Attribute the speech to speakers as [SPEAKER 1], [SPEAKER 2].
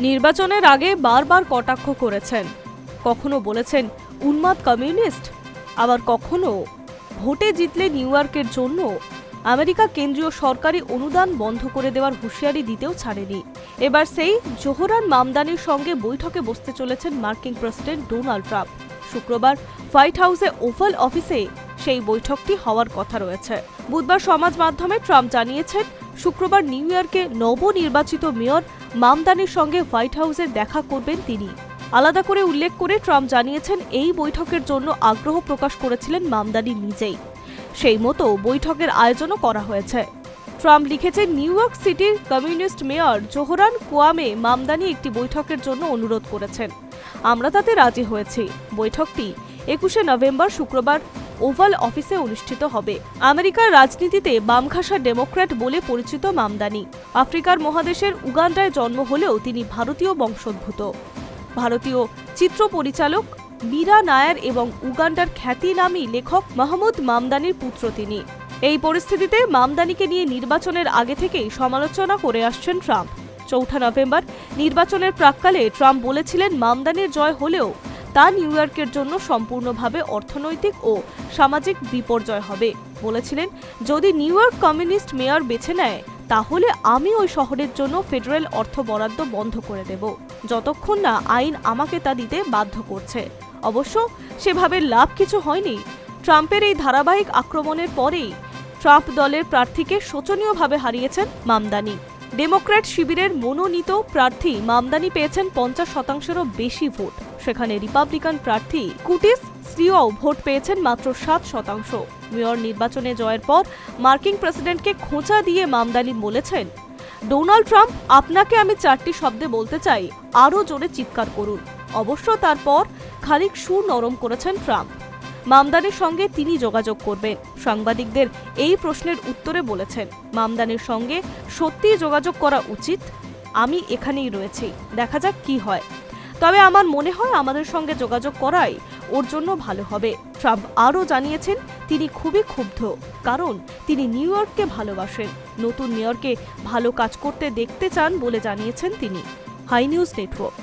[SPEAKER 1] নির্বাচনের আগে বারবার কটাক্ষ করেছেন। কখনো বলেছেন, উন্মাদ কমিউনিস্ট। আবার কখনো, ভোটে জিতলে নিউ ইয়র্কের জন্য আমেরিকা কেন্দ্রীয় সরকারি অনুদান বন্ধ করে দেওয়ার হুঁশিয়ারি দিতেও ছাড়েনি। এবার সেই জোহরান মামদানির সঙ্গে বৈঠকে বসতে চলেছেন মার্কিন প্রেসিডেন্ট ডোনাল্ড ট্রাম্প। শুক্রবার হোয়াইট হাউসে ওভাল অফিসে সেই বৈঠকটি হওয়ার কথা রয়েছে। বুধবার সমাজ মাধ্যমে ট্রাম্প জানিয়েছেন, শুক্রবার নিউ ইয়র্কে নবনির্বাচিত মেয়র মামদানির সঙ্গে হোয়াইট হাউসে দেখা করবেন তিনি। আলাদা করে উল্লেখ করে ট্রাম্প জানিয়েছেন, এই বৈঠকের জন্য আগ্রহ প্রকাশ করেছিলেন মামদানি নিজেই। সেই মতো বৈঠকের আয়োজনও করা হয়েছে। ট্রাম্প লিখেছেন, নিউ ইয়র্ক সিটির communist mayor Zohran Kwame Mamdani একটি বৈঠকের জন্য অনুরোধ করেছেন। আমরা তাতে রাজি হয়েছি। বৈঠকটি একুশে নভেম্বর শুক্রবার ওভাল অফিসে অনুষ্ঠিত হবে। আমেরিকার রাজনীতিতে বামখাসা ডেমোক্র্যাট বলে পরিচিত মামদানি। আফ্রিকার মহাদেশের উগান্ডায় জন্ম হলেও তিনি ভারতীয় বংশোদ্ভূত। ভারতীয় চিত্র পরিচালক মীরা নায়ার এবং উগান্ডার খ্যাতি খ্যাতিনামী লেখক মাহমুদ মামদানির পুত্র তিনি। এই পরিস্থিতিতে মামদানিকে নিয়ে নির্বাচনের আগে থেকেই সমালোচনা করে আসছেন ট্রাম্প। চৌঠা নভেম্বর নির্বাচনের প্রাক্কালে ট্রাম্প বলেছিলেন, মামদানির জয় হলেও তা নিউ ইয়র্কের জন্য সম্পূর্ণভাবে অর্থনৈতিক ও সামাজিক বিপর্যয় হবে। বলেছিলেন, যদি নিউ ইয়র্ক কমিউনিস্ট মেয়র বেছে নেয়, তাহলে আমি ওই শহরের জন্য ফেডারেল অর্থ বরাদ্দ বন্ধ করে দেব। যতক্ষণ না আইন আমাকে তা দিতে বাধ্য করছে। অবশ্য সেভাবে লাভ কিছু হয়নি। ট্রাম্পের এই ধারাবাহিক আক্রমণের পরেই ট্রাম্প দলের প্রার্থীকে শোচনীয়ভাবে হারিয়েছেন মামদানি। ডেমোক্র্যাট শিবিরের মনোনীত প্রার্থী মামদানি পেয়েছেন পঞ্চাশ শতাংশেরও বেশি ভোট। সেখানে রিপাবলিকান প্রার্থী কুটিস শ্রীও ভোট পেয়েছেন মাত্র সাত শতাংশ। মেয়র নির্বাচনে জয়ের পর মার্কিন প্রেসিডেন্টকে খোঁচা দিয়ে মামদানি বলেছেন, ডোনাল্ড ট্রাম্প, আপনাকে আমি চারটি শব্দে বলতে চাই, আরও জোরে চিৎকার করুন। অবশ্য তারপর খানিক সুর নরম করেছেন ট্রাম্প। মামদানির সঙ্গে তিনি যোগাযোগ করবেন। সাংবাদিকদের এই প্রশ্নের উত্তরে বলেছেন, মামদানির সঙ্গে সত্যিই যোগাযোগ করা উচিত, আমি এখানেই রয়েছি, দেখা যাক কি হয়। তবে আমার মনে হয় আমাদের সঙ্গে যোগাযোগ করাই ওর জন্য ভালো হবে। ট্রাম্প আরও জানিয়েছেন, তিনি খুবই ক্ষুব্ধ, কারণ তিনি নিউ ইয়র্ককে ভালোবাসেন। নতুন মেয়রকে ভালো কাজ করতে দেখতে চান বলে জানিয়েছেন তিনি। Hi News Network.